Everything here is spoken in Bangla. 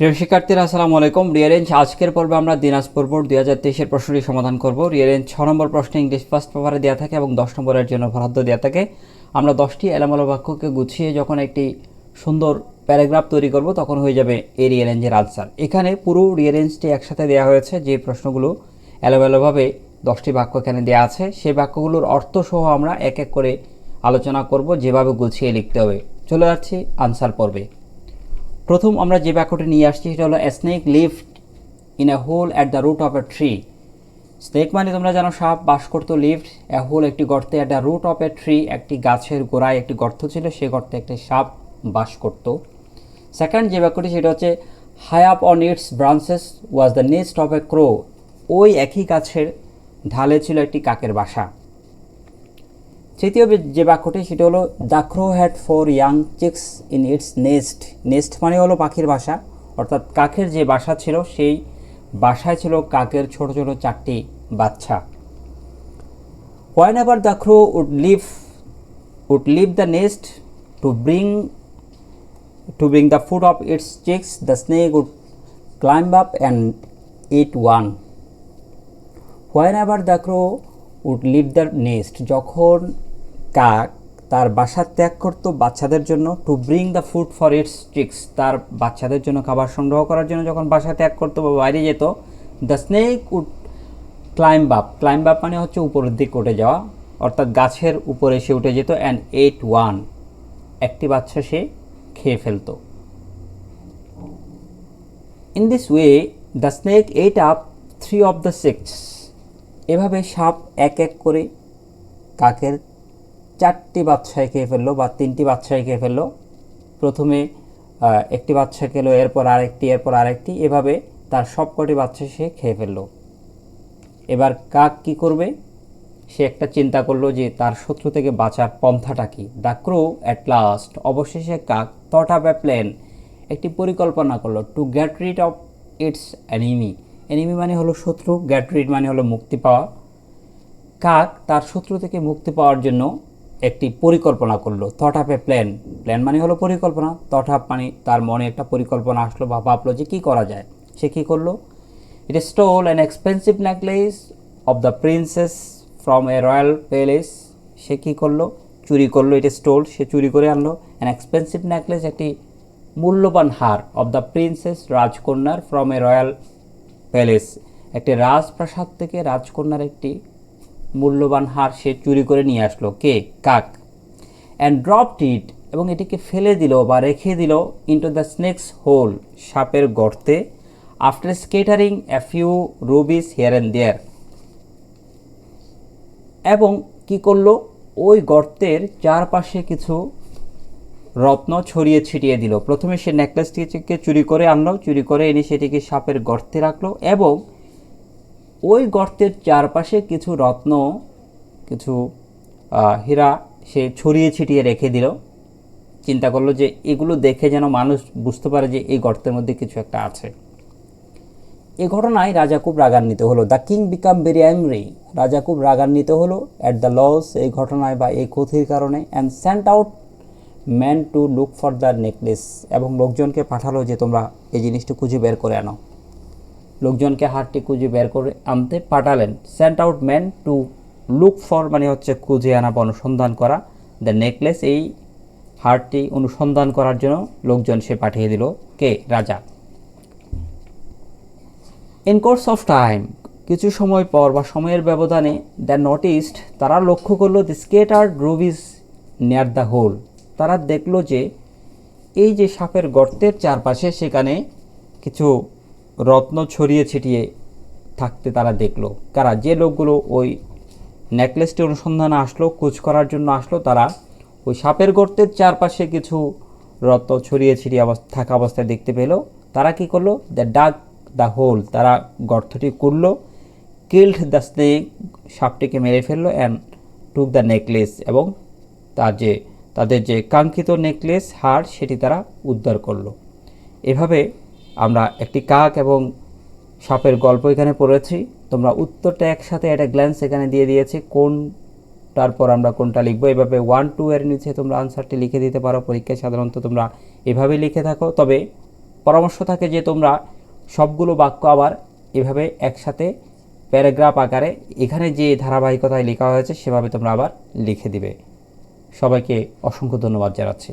প্রিয় শিক্ষার্থীরা, আসসালামু আলাইকুম। রিয়ারেঞ্জ আজকের পর্বে আমরা দিনাজপুর বোর্ড দুই হাজার তেইশের প্রশ্নটি সমাধান করব। রিয়ারেঞ্জ ছ নম্বর প্রশ্ন ইংলিশ ফার্স্ট পেপারে দেওয়া থাকে এবং দশ নম্বরের জন্য বরাদ্দ দেওয়া থাকে। আমরা দশটি এলামালো বাক্যকে গুছিয়ে যখন একটি সুন্দর প্যারাগ্রাফ তৈরি করব, তখন হয়ে যাবে এই রিয়ারেঞ্জের আনসার এখানে পুরো রিয়ারেঞ্জটি একসাথে দেওয়া হয়েছে। যে প্রশ্নগুলো এলোমেলোভাবে দশটি বাক্য এখানে দেওয়া আছে, সেই বাক্যগুলোর অর্থ সহ আমরা এক এক করে আলোচনা করব, যেভাবে গুছিয়ে লিখতে হবে। চলে যাচ্ছি আনসার পর্বে। প্রথম আমরা যে বাক্যটি নিয়ে আসছি সেটা হলো snake lived in a hole at the root of a tree snake মানে তোমরা জানো, সাপ বাস করতো লিফট এ হোল একটি গর্তে at the root of a tree একটি গাছের গোড়ায় একটি গর্ত ছিল, সে গর্তে একটি সাপ বাস করত। সেকেন্ড যে বাক্যটি, সেটা হচ্ছে high up on its branches was the nest of a crow ওই একই গাছের ঢালে ছিল একটি কাকের বাসা। তৃতীয় যে বাক্যটি সেটি হলো the crow had four young chicks in its nest nest মানে হলো পাখির বাসা অর্থাৎ কাকের যে বাসা ছিল সেই বাসায় ছিল কাকের ছোট ছোট চারটি বাচ্চা whenever the crow would leave would leave the nest to bring to bring the food of its chicks, the snake would climb up and eat one. Whenever the crow would leave the nest, যখন কাক তার বাসা ত্যাগ করত বাচ্চাদের জন্য to bring the food for its chicks তার বাচ্চাদের জন্য খাবার সংগ্রহ করার জন্য যখন বাসা ত্যাগ করতো বা বাইরে যেত the snake would climb up climb up মানে হচ্ছে উপরের দিকে উঠে যাওয়া, অর্থাৎ গাছের উপরে সে উঠে যেত অ্যান্ড এইট ওয়ান একটি বাচ্চা সে খেয়ে ফেলতো। In this way the snake ate up three of the six এভাবে সাপ এক এক করে কাকের চারটি বাচ্চায় খেয়ে ফেলল বা তিনটি বাচ্চায় খেয়ে ফেলল। প্রথমে একটি বাচ্চা খেলো, এরপর আরেকটি এরপর আরেকটি, এভাবে তার সবকটি বাচ্চা সে খেয়ে ফেলল। এবার কাক কি করবে? সে একটা চিন্তা করল যে তার শত্রু থেকে বাঁচার পন্থাটা কি? The crow at last. অবশেষে কাক থট আপ এ প্ল্যান একটি পরিকল্পনা করল to get rid of its enemy enemy মানে হলো শত্রু গ্যাট রিড মানে হলো মুক্তি পাওয়া। কাক তার শত্রু থেকে মুক্তি পাওয়ার জন্য একটি পরিকল্পনা করল thought up a plan plan মানে হলো পরিকল্পনা। থট আপ মানে তার মনে একটা পরিকল্পনা আসলো বা ভাবলো যে কী করা যায়। সে কী করল? It stole an expensive necklace of the princess from a royal palace সে কী করল? চুরি করল এটা স্টোল সে চুরি করে আনলো। অ্যান এক্সপেন্সিভ নেকলেস একটি মূল্যবান হার অফ দ্য প্রিন্সেস রাজকন্যার ফ্রম এ রয়্যাল প্যালেস একটি রাজপ্রাসাদ থেকে রাজকন্যার একটি মূল্যবান হার সে চুরি করে নিয়ে আসলো। কে? কাক। অ্যান্ড ড্রপড ইট এবং এটিকে ফেলে দিল বা রেখে দিল ইন্টু দ্য স্নেক্স হোল সাপের গর্তে after scattering a few rubies here and there এবং কি করল? ওই গর্তের চারপাশে কিছু রত্ন ছড়িয়ে ছিটিয়ে দিল। প্রথমে সে নেকলেসটিকে চুরি করে আনলো, চুরি করে এনে সেটিকে সাপের গর্তে রাখল এবং ওই গর্তের চারপাশে কিছু রত্ন, কিছু হীরা সে ছড়িয়ে ছিটিয়ে রেখে দিল। চিন্তা করল যে এগুলো দেখে যেন মানুষ বুঝতে পারে যে এই গর্তের মধ্যে কিছু একটা আছে। এ ঘটনায় রাজা খুব রাগান্বিত হলো। The king became very angry. রাজা খুব রাগান্বিত হলো অ্যাট দ্য লস এই ঘটনায় বা এই ক্ষতির কারণে and sent out man to look for the necklace এবং লোকজনকে পাঠালো যে তোমরা এই জিনিসটি খুঁজে বের করে আনো। লোকজনকে হারটি খুঁজে বের করে আনতে পাঠালেন। Sent out man to look for মানে হচ্ছে খুঁজে আনা বা অনুসন্ধান করা। দ্য নেকলেস এই হারটি অনুসন্ধান করার জন্য লোকজন সে পাঠিয়ে দিল। কে? রাজা। ইন কোর্স অফ টাইম কিছু সময় পর বা সময়ের ব্যবধানে দ্য নটিস্ট তারা লক্ষ্য করল the scattered rubies near the hole তারা দেখল যে, এই যে সাপের গর্তের চারপাশে সেখানে কিছু রত্ন ছড়িয়ে ছিটিয়ে থাকতে তারা দেখল। কারা যে লোকগুলো ওই নেকলেসটি অনুসন্ধানে আসলো কুচ করার জন্য আসলো, তারা ওই সাপের গর্তের চারপাশে কিছু রত্ন ছড়িয়ে ছিটিয়ে অবস্থা, থাকা অবস্থায় দেখতে পেল। তারা কি করল? দ্য ডাক দ্য হোল তারা গর্তটি করল কিল্ড দ্য স্নেক সাপটিকে মেরে ফেলল অ্যান্ড টুক দ্য নেকলেস এবং তার যে, তাদের যে কাঙ্ক্ষিত নেকলেস হার সেটি তারা উদ্ধার করল। এভাবে আমরা একটি কাক এবং সাপের গল্প এখানে পড়েছি। তোমরা উত্তরটা একসাথে একটা গ্ল্যান্স এখানে দিয়ে দিয়েছি কোন তারপর আমরা কোনটা লিখব। এভাবে ওয়ান টু এর নিচে তোমরা আনসারটি লিখে দিতে পারো। পরীক্ষায় সাধারণত তোমরা এভাবে লিখে থাকো। তবে পরামর্শ থাকে যে তোমরা সবগুলো বাক্য আবার এভাবে একসাথে প্যারাগ্রাফ আকারে এখানে যে ধারাবাহিকতায় লেখা হয়েছে, সেভাবে তোমরা আবার লিখে দিবে। সবাইকে অসংখ্য ধন্যবাদ জানাচ্ছি।